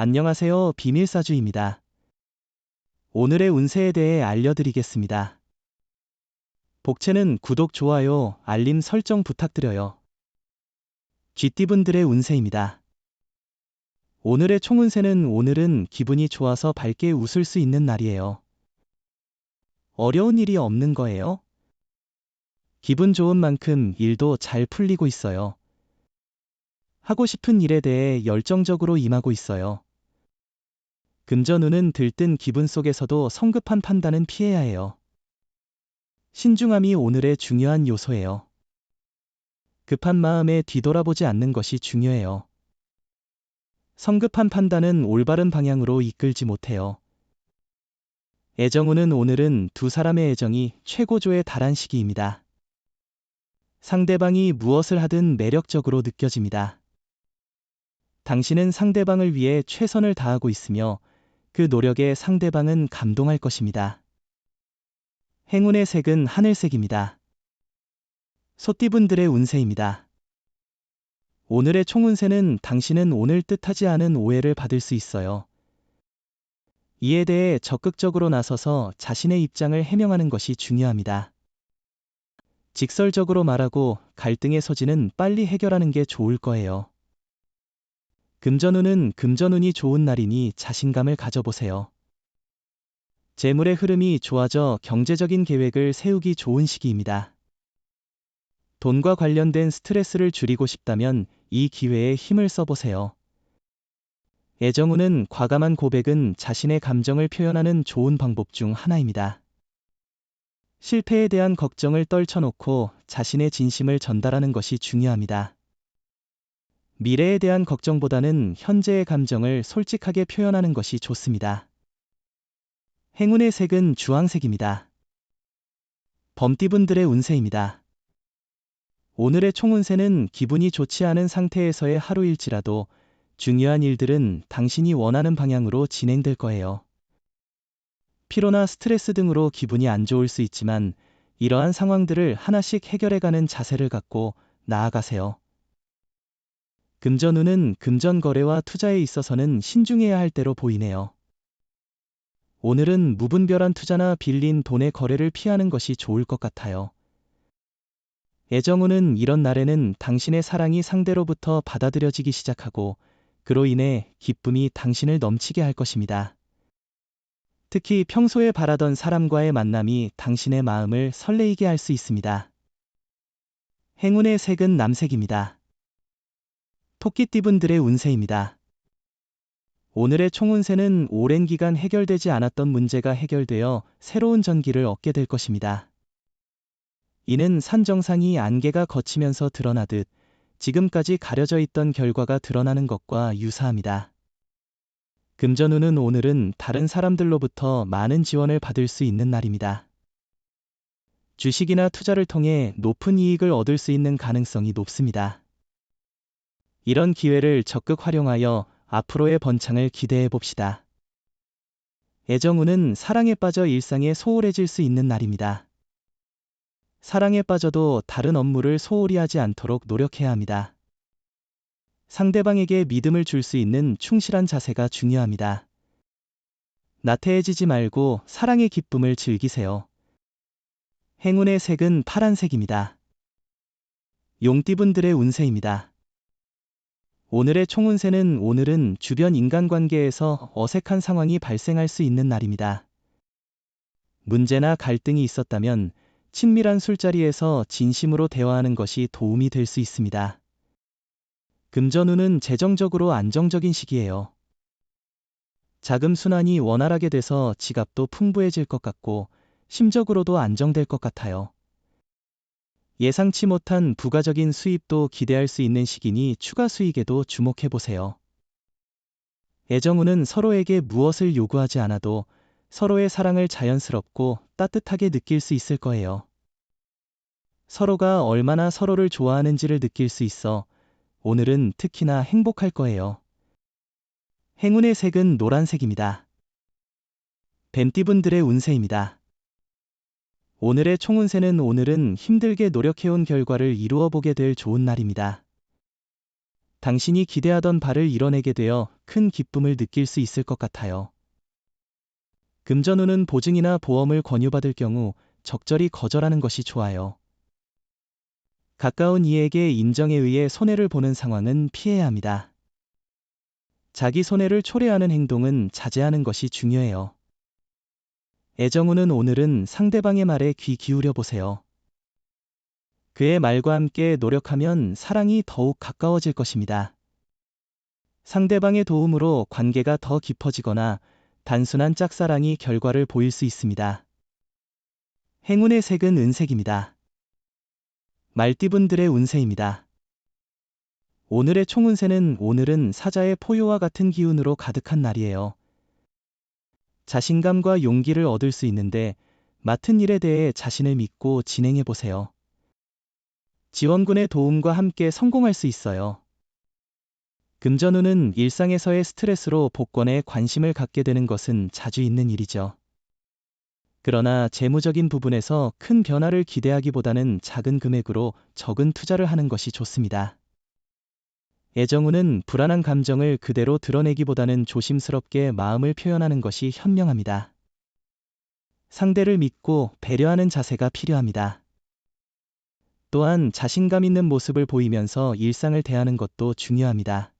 안녕하세요. 비밀사주입니다. 오늘의 운세에 대해 알려드리겠습니다. 복채는 구독, 좋아요, 알림 설정 부탁드려요. 쥐띠분들의 운세입니다. 오늘의 총운세는 오늘은 기분이 좋아서 밝게 웃을 수 있는 날이에요. 어려운 일이 없는 거예요? 기분 좋은 만큼 일도 잘 풀리고 있어요. 하고 싶은 일에 대해 열정적으로 임하고 있어요. 금전운은 들뜬 기분 속에서도 성급한 판단은 피해야 해요. 신중함이 오늘의 중요한 요소예요. 급한 마음에 뒤돌아보지 않는 것이 중요해요. 성급한 판단은 올바른 방향으로 이끌지 못해요. 애정운은 오늘은 두 사람의 애정이 최고조에 달한 시기입니다. 상대방이 무엇을 하든 매력적으로 느껴집니다. 당신은 상대방을 위해 최선을 다하고 있으며 그 노력에 상대방은 감동할 것입니다. 행운의 색은 하늘색입니다. 소띠분들의 운세입니다. 오늘의 총운세는 당신은 오늘 뜻하지 않은 오해를 받을 수 있어요. 이에 대해 적극적으로 나서서 자신의 입장을 해명하는 것이 중요합니다. 직설적으로 말하고 갈등의 소지는 빨리 해결하는 게 좋을 거예요. 금전운은 금전운이 좋은 날이니 자신감을 가져보세요. 재물의 흐름이 좋아져 경제적인 계획을 세우기 좋은 시기입니다. 돈과 관련된 스트레스를 줄이고 싶다면 이 기회에 힘을 써보세요. 애정운은 과감한 고백은 자신의 감정을 표현하는 좋은 방법 중 하나입니다. 실패에 대한 걱정을 떨쳐놓고 자신의 진심을 전달하는 것이 중요합니다. 미래에 대한 걱정보다는 현재의 감정을 솔직하게 표현하는 것이 좋습니다. 행운의 색은 주황색입니다. 범띠분들의 운세입니다. 오늘의 총운세는 기분이 좋지 않은 상태에서의 하루일지라도 중요한 일들은 당신이 원하는 방향으로 진행될 거예요. 피로나 스트레스 등으로 기분이 안 좋을 수 있지만 이러한 상황들을 하나씩 해결해가는 자세를 갖고 나아가세요. 금전운은 금전 거래와 투자에 있어서는 신중해야 할 때로 보이네요. 오늘은 무분별한 투자나 빌린 돈의 거래를 피하는 것이 좋을 것 같아요. 애정운은 이런 날에는 당신의 사랑이 상대로부터 받아들여지기 시작하고 그로 인해 기쁨이 당신을 넘치게 할 것입니다. 특히 평소에 바라던 사람과의 만남이 당신의 마음을 설레이게 할 수 있습니다. 행운의 색은 남색입니다. 토끼띠분들의 운세입니다. 오늘의 총운세는 오랜 기간 해결되지 않았던 문제가 해결되어 새로운 전기를 얻게 될 것입니다. 이는 산정상이 안개가 걷히면서 드러나듯 지금까지 가려져 있던 결과가 드러나는 것과 유사합니다. 금전운은 오늘은 다른 사람들로부터 많은 지원을 받을 수 있는 날입니다. 주식이나 투자를 통해 높은 이익을 얻을 수 있는 가능성이 높습니다. 이런 기회를 적극 활용하여 앞으로의 번창을 기대해 봅시다. 애정운은 사랑에 빠져 일상에 소홀해질 수 있는 날입니다. 사랑에 빠져도 다른 업무를 소홀히 하지 않도록 노력해야 합니다. 상대방에게 믿음을 줄 수 있는 충실한 자세가 중요합니다. 나태해지지 말고 사랑의 기쁨을 즐기세요. 행운의 색은 파란색입니다. 용띠분들의 운세입니다. 오늘의 총운세는 오늘은 주변 인간관계에서 어색한 상황이 발생할 수 있는 날입니다. 문제나 갈등이 있었다면 친밀한 술자리에서 진심으로 대화하는 것이 도움이 될 수 있습니다. 금전운은 재정적으로 안정적인 시기예요. 자금 순환이 원활하게 돼서 지갑도 풍부해질 것 같고 심적으로도 안정될 것 같아요. 예상치 못한 부가적인 수입도 기대할 수 있는 시기니 추가 수익에도 주목해 보세요. 애정운은 서로에게 무엇을 요구하지 않아도 서로의 사랑을 자연스럽고 따뜻하게 느낄 수 있을 거예요. 서로가 얼마나 서로를 좋아하는지를 느낄 수 있어 오늘은 특히나 행복할 거예요. 행운의 색은 노란색입니다. 뱀띠분들의 운세입니다. 오늘의 총운세는 오늘은 힘들게 노력해온 결과를 이루어 보게 될 좋은 날입니다. 당신이 기대하던 바를 이뤄내게 되어 큰 기쁨을 느낄 수 있을 것 같아요. 금전운은 보증이나 보험을 권유받을 경우 적절히 거절하는 것이 좋아요. 가까운 이에게 인정에 의해 손해를 보는 상황은 피해야 합니다. 자기 손해를 초래하는 행동은 자제하는 것이 중요해요. 애정운은 오늘은 상대방의 말에 귀 기울여 보세요. 그의 말과 함께 노력하면 사랑이 더욱 가까워질 것입니다. 상대방의 도움으로 관계가 더 깊어지거나 단순한 짝사랑이 결과를 보일 수 있습니다. 행운의 색은 은색입니다. 말띠분들의 운세입니다. 오늘의 총운세는 오늘은 사자의 포효와 같은 기운으로 가득한 날이에요. 자신감과 용기를 얻을 수 있는데 맡은 일에 대해 자신을 믿고 진행해 보세요. 지원군의 도움과 함께 성공할 수 있어요. 금전운은 일상에서의 스트레스로 복권에 관심을 갖게 되는 것은 자주 있는 일이죠. 그러나 재무적인 부분에서 큰 변화를 기대하기보다는 작은 금액으로 적은 투자를 하는 것이 좋습니다. 애정운은 불안한 감정을 그대로 드러내기보다는 조심스럽게 마음을 표현하는 것이 현명합니다. 상대를 믿고 배려하는 자세가 필요합니다. 또한 자신감 있는 모습을 보이면서 일상을 대하는 것도 중요합니다.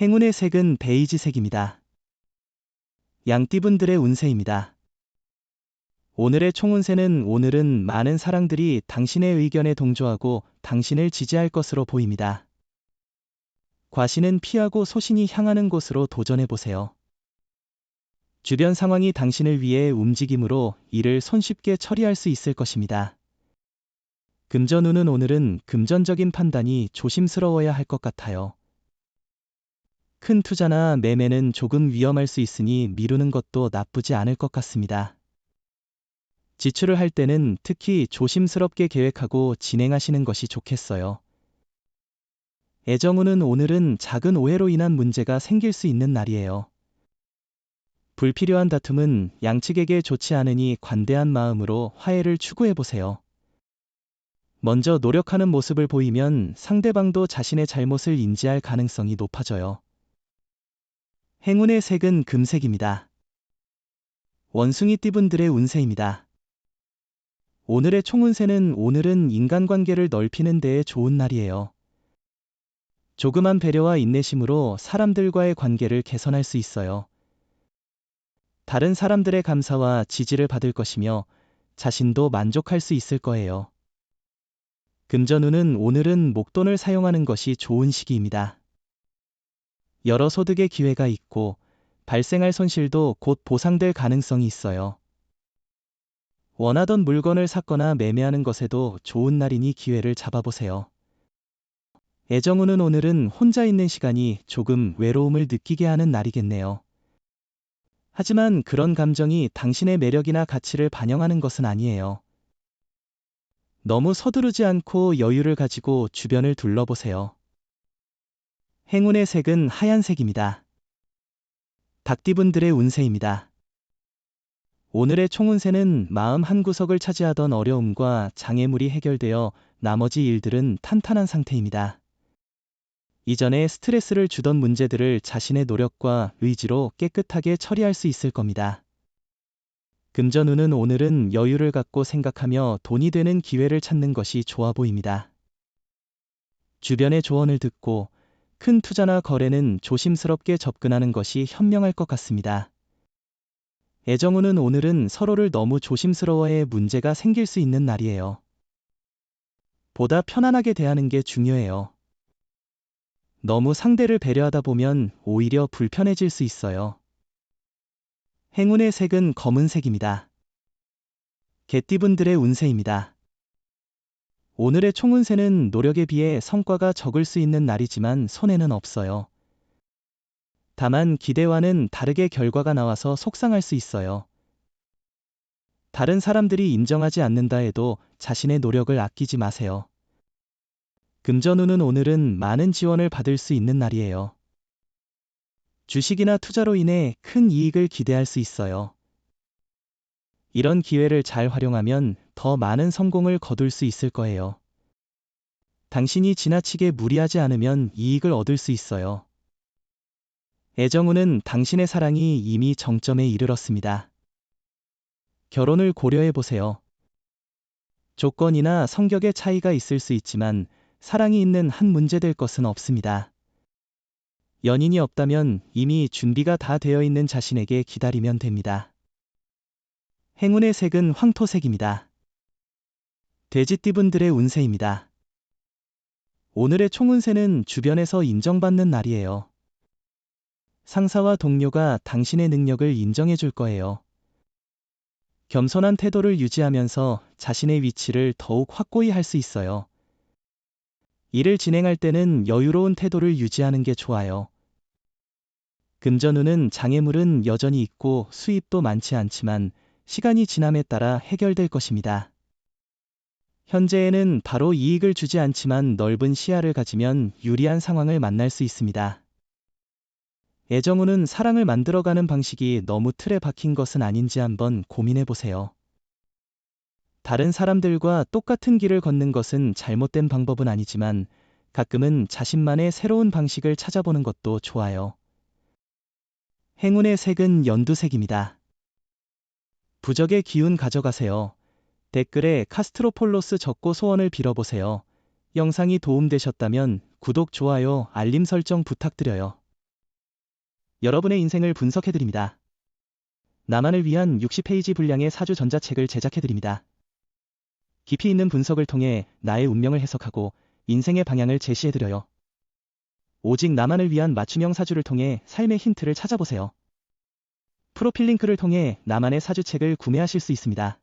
행운의 색은 베이지색입니다. 양띠분들의 운세입니다. 오늘의 총운세는 오늘은 많은 사랑들이 당신의 의견에 동조하고 당신을 지지할 것으로 보입니다. 과신은 피하고 소신이 향하는 곳으로 도전해 보세요. 주변 상황이 당신을 위해 움직임으로 일을 손쉽게 처리할 수 있을 것입니다. 금전운은 오늘은 금전적인 판단이 조심스러워야 할 것 같아요. 큰 투자나 매매는 조금 위험할 수 있으니 미루는 것도 나쁘지 않을 것 같습니다. 지출을 할 때는 특히 조심스럽게 계획하고 진행하시는 것이 좋겠어요. 애정운은 오늘은 작은 오해로 인한 문제가 생길 수 있는 날이에요. 불필요한 다툼은 양측에게 좋지 않으니 관대한 마음으로 화해를 추구해 보세요. 먼저 노력하는 모습을 보이면 상대방도 자신의 잘못을 인지할 가능성이 높아져요. 행운의 색은 금색입니다. 원숭이 띠분들의 운세입니다. 오늘의 총운세는 오늘은 인간관계를 넓히는 데에 좋은 날이에요. 조그만 배려와 인내심으로 사람들과의 관계를 개선할 수 있어요. 다른 사람들의 감사와 지지를 받을 것이며 자신도 만족할 수 있을 거예요. 금전운은 오늘은 목돈을 사용하는 것이 좋은 시기입니다. 여러 소득의 기회가 있고 발생할 손실도 곧 보상될 가능성이 있어요. 원하던 물건을 샀거나 매매하는 것에도 좋은 날이니 기회를 잡아보세요. 애정우는 오늘은 혼자 있는 시간이 조금 외로움을 느끼게 하는 날이겠네요. 하지만 그런 감정이 당신의 매력이나 가치를 반영하는 것은 아니에요. 너무 서두르지 않고 여유를 가지고 주변을 둘러보세요. 행운의 색은 하얀색입니다. 닭띠분들의 운세입니다. 오늘의 총운세는 마음 한구석을 차지하던 어려움과 장애물이 해결되어 나머지 일들은 탄탄한 상태입니다. 이전에 스트레스를 주던 문제들을 자신의 노력과 의지로 깨끗하게 처리할 수 있을 겁니다. 금전운은 오늘은 여유를 갖고 생각하며 돈이 되는 기회를 찾는 것이 좋아 보입니다. 주변의 조언을 듣고 큰 투자나 거래는 조심스럽게 접근하는 것이 현명할 것 같습니다. 애정우는 오늘은 서로를 너무 조심스러워해 문제가 생길 수 있는 날이에요. 보다 편안하게 대하는 게 중요해요. 너무 상대를 배려하다 보면 오히려 불편해질 수 있어요. 행운의 색은 검은색입니다. 개띠분들의 운세입니다. 오늘의 총운세는 노력에 비해 성과가 적을 수 있는 날이지만 손해는 없어요. 다만 기대와는 다르게 결과가 나와서 속상할 수 있어요. 다른 사람들이 인정하지 않는다 해도 자신의 노력을 아끼지 마세요. 금전운은 오늘은 많은 지원을 받을 수 있는 날이에요. 주식이나 투자로 인해 큰 이익을 기대할 수 있어요. 이런 기회를 잘 활용하면 더 많은 성공을 거둘 수 있을 거예요. 당신이 지나치게 무리하지 않으면 이익을 얻을 수 있어요. 애정우는 당신의 사랑이 이미 정점에 이르렀습니다. 결혼을 고려해 보세요. 조건이나 성격의 차이가 있을 수 있지만 사랑이 있는 한 문제될 것은 없습니다. 연인이 없다면 이미 준비가 다 되어 있는 자신에게 기다리면 됩니다. 행운의 색은 황토색입니다. 돼지띠분들의 운세입니다. 오늘의 총운세는 주변에서 인정받는 날이에요. 상사와 동료가 당신의 능력을 인정해 줄 거예요. 겸손한 태도를 유지하면서 자신의 위치를 더욱 확고히 할 수 있어요. 일을 진행할 때는 여유로운 태도를 유지하는 게 좋아요. 금전운은 장애물은 여전히 있고 수입도 많지 않지만 시간이 지남에 따라 해결될 것입니다. 현재에는 바로 이익을 주지 않지만 넓은 시야를 가지면 유리한 상황을 만날 수 있습니다. 애정우는 사랑을 만들어가는 방식이 너무 틀에 박힌 것은 아닌지 한번 고민해 보세요. 다른 사람들과 똑같은 길을 걷는 것은 잘못된 방법은 아니지만 가끔은 자신만의 새로운 방식을 찾아보는 것도 좋아요. 행운의 색은 연두색입니다. 부적의 기운 가져가세요. 댓글에 카스트로폴로스 적고 소원을 빌어보세요. 영상이 도움되셨다면 구독, 좋아요, 알림 설정 부탁드려요. 여러분의 인생을 분석해드립니다. 나만을 위한 60페이지 분량의 사주 전자책을 제작해드립니다. 깊이 있는 분석을 통해 나의 운명을 해석하고 인생의 방향을 제시해드려요. 오직 나만을 위한 맞춤형 사주를 통해 삶의 힌트를 찾아보세요. 프로필 링크를 통해 나만의 사주책을 구매하실 수 있습니다.